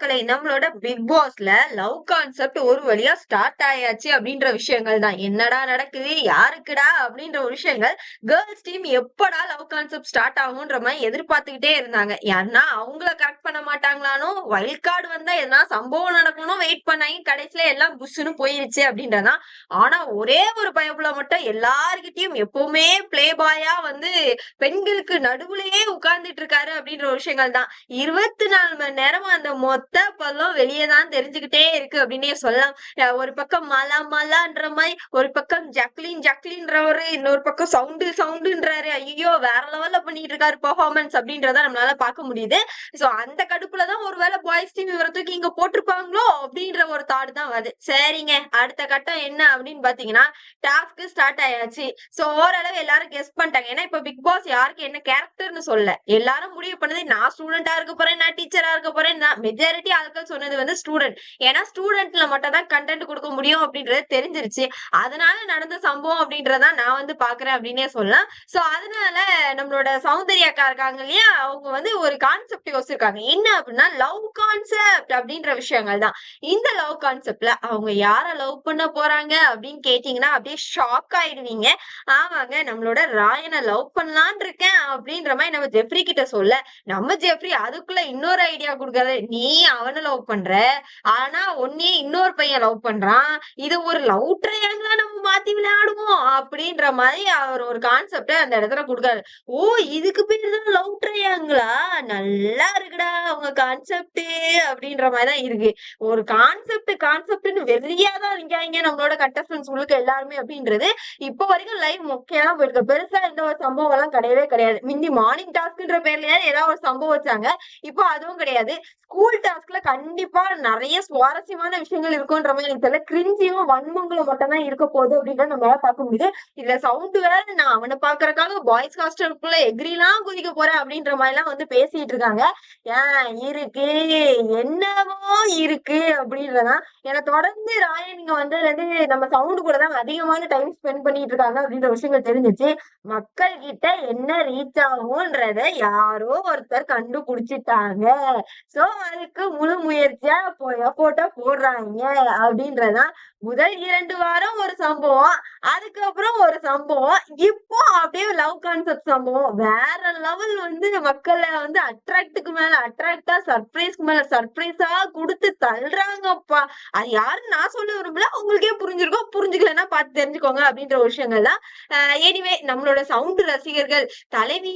மக்களை நம்மளோட பிக் பாஸ்ல லவ் கான்செப்ட் ஒரு வழியா ஸ்டார்ட் ஆயாச்சு அப்படின்ற விஷயங்கள் தான். என்னடா நடக்குது? யாருக்குடா? அப்படின்ற ஒரு விஷயங்கள். கேர்ள்ஸ் டீம் எப்படா லவ் கான்செப்ட் ஸ்டார்ட் ஆகுன்ற மாதிரி எதிர்பார்த்துக்கிட்டே இருந்தாங்க. ஏன்னா அவங்கள கரெக்ட் பண்ண மாட்டாங்களானோ? வைல்ட் கார்டு வந்தா எதனா சம்பவம் நடக்கணும் வெயிட் பண்ணாங்க கடைசியில எல்லாம் புஷ்ஷுன்னு போயிருச்சு அப்படின்றதான் ஆனா ஒரே ஒரு பயப்புல மட்டும் எல்லாருக்கிட்டையும் எப்பவுமே பிளே பாயா வந்து பெண்களுக்கு நடுவுலயே உட்கார்ந்துட்டு இருக்காரு அப்படின்ற விஷயங்கள் தான். இருபத்தி நாலு மணி நேரம் அந்த மொத்த பல்லும் வெளியே தான் தெரிஞ்சுக்கிட்டே இருக்கு அப்படின்னே சொல்லலாம். ஒரு பக்கம் மலா மலான்ற மாதிரி ஒரு பக்கம் ஜக்லின் ஜக்லின்றவரு இன்னொரு பக்கம் சவுண்டு சவுண்டுன்றாரு. ஐயோ வேற லெவல்ல பண்ணிட்டு இருக்காரு பெர்ஃபார்மன்ஸ் அப்படின்றத நம்மளால பார்க்க முடியுது. சோ அந்த கடுப்புல தான் ஒருவேளை பாய்ஸ் டீம் இவரை தூக்கி இங்க போட்டிருப்பாங்களோ அப்படின்ற ஒரு தாட் தான் வருது. சரிங்க அடுத்த கட்டம் என்ன அப்படின்னு பாத்தீங்கன்னா டாஸ்க் ஸ்டார்ட் ஆயாச்சு. சோ ஓரளவு எல்லாரும் கெஸ் பண்ணிட்டாங்க. ஏன்னா இப்ப பிக் பாஸ் யாருக்கு என்ன கேரக்டர்னு சொல்ல எல்லாரும் முடிவு பண்ணது நான் ஸ்டூடெண்டா இருக்க போறேன் நான் டீச்சரா இருக்க போறேன் நான் மெஜாரிட்டி ஆட்கள் சொன்னது வந்து ஸ்டூடெண்ட் ஏன்னா ஸ்டூடெண்ட்ல மட்டும் தான் கண்டென்ட் கொடுக்க முடியும் அப்படின்றது தெரிஞ்சிருச்சு. அதனால நடந்த சம்பவம் அப்படின்றத நான் வந்து பாக்குறேன் அப்படின்னே சொல்லலாம். சோ அதனால நம்மளோட சௌந்தர்யாக்கா இருக்காங்க இல்லையா? அவங்க வந்து ஒரு கான்செப்ட் யோசிச்சிருக்காங்க. என்ன அப்படின்னா லவ் கான்செப்ட் அப்படின்ற விஷயங்கள் தான். இந்த லவ் கான்செப்ட்ல அவங்க யார லவ் பண்ண போறாங்க அப்படின்னு கேட்டீங்கன்னா அப்படியே ஷாக் ஆயிடுவீங்க. ஆமாங்க நம்மளோட ராயனை லவ் பண்ணலான் இருக்கேன் அப்படின்ற மாதிரி நம்ம ஜெஃப்ரி கிட்ட சொல்ல நம்ம ஜெஃப்ரி அதுக்குள்ள இன்னொரு ஐடியா கொடுக்கறது நீ அவனை லவ் பண்ற ஆனா உன்னையே இன்னொரு பையன் லவ் பண்றான். இது ஒரு லவ் ட்ரையாங்களா நம்ம மாத்தி விளையாடுவோம் அப்படின்ற மாதிரி அவர் ஒரு கான்செப்ட அந்த இடத்துல கொடுக்காரு ஓ இதுக்கு பேர் தான் லவ் ட்ரையாங்களா நல்லா இருக்குடா அவங்க கான்செப்ட் அப்படின்ற மாதிரி தான் இருக்கு. ஒரு கான்செப்ட் கான்செப்ட்னு வெறியாதான் இருக்காங்க நம்மளோட கண்டஸ்டன்ஸ் உள்ளுக்கு எல்லாருமே அப்படின்றது இப்போ வரைக்கும் லைவ் முக்கியமா போயிருக்கு. பெருசா எந்த ஒரு சம்பவம் எல்லாம் கிடையவே கிடையாது. முந்தி மார்னிங் டாஸ்க்ன்ற பேர்லயாவது ஏதாவது ஒரு சம்பவம் வச்சாங்க. இப்போ அதுவும் கிடையாது. ஸ்கூல் டாஸ்க்ல கண்டிப்பா நிறைய சுவாரஸ்யமான விஷயங்கள் இருக்கும்ன்ற மாதிரி எனக்கு தெரியல. கிரிஞ்சியும் வன்மங்களும் மட்டும் தான் இருக்க போகுது அப்படின்றத நம்மளால பார்க்க முடியுது. இதுல சவுண்ட் வேற நான் அவனை பாக்குறதுக்காக பாய்ஸ் ஹாஸ்டலுக்குள்ள எக்ரிலாம் குதிக்க போறேன் அப்படின்ற மாதிரி எல்லாம் வந்து பேசிட்டு இருக்காங்க. ஏன் இருக்கு. என்னவோ இருக்கு அப்படின்றதான் ஏன்னா தொடர்ந்து ராயன் இங்க வந்து இருந்து நம்ம சவுண்ட் கூட தான் அதிகமான டைம் ஸ்பெண்ட் பண்ணிட்டு இருக்காங்க அப்படின்ற விஷயங்கள் தெரிஞ்சிச்சு. மக்கள் கிட்ட என்ன ரீச் ஆகும்ன்றத யாரோ ஒருத்தர் கண்டுபிடிச்சிட்டாங்க. சோ அதுக்கு முழு முயற்சியா போட்டோ போடுறாங்க அப்படின்றதான் முதல் இரண்டு வாரம் ஒரு சம்பவம் அதுக்கப்புறம் ஒரு சம்பவம். இப்போ அப்படியே லவ் கான்செப்ட் சம்பவம். வேற லெவல் வந்து மக்களை வந்து அட்ராக்டுக்கு மேல அட்ராக்டா சர்ப்ரைஸ்க்கு மேல சர்ப்ரைஸா கொடுத்து தள்ளுறாங்கப்பா. அது யாருன்னு நான் சொல்ல விரும்பல. உங்களுக்கே புரிஞ்சிருக்கோம். புரிஞ்சுக்கலன்னா பார்த்து தெரிஞ்சுக்கோங்க அப்படின்ற விஷயங்கள் தான் எனிவே நம்மளோட சவுண்ட் ரசிகர்கள் தலைவி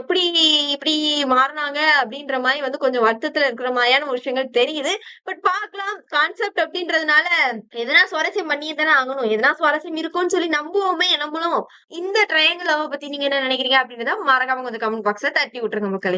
எப்படி இப்படி மாறினாங்க அப்படின்ற மாதிரி வந்து கொஞ்சம் வருத்தத்துல இருக்கிற மாதிரியான விஷயங்கள் தெரியுது. பட் பார்க்கலாம். கான்செப்ட் அப்படின்றதுனால எதனா சுவாரஸ்யம் பண்ணியே தானே ஆகணும். எதனா சுவாரஸ்யம் இருக்கும்னு சொல்லி நம்புவோமே நம்மளும் இந்த ட்ரையாங்கிள் லவ் பத்தி நீங்க என்ன நினைக்கிறீங்க அப்படின்றத மறக்காம கொஞ்சம் கமெண்ட் பாக்ஸ்ல தட்டி விட்டுருங்க மக்களே.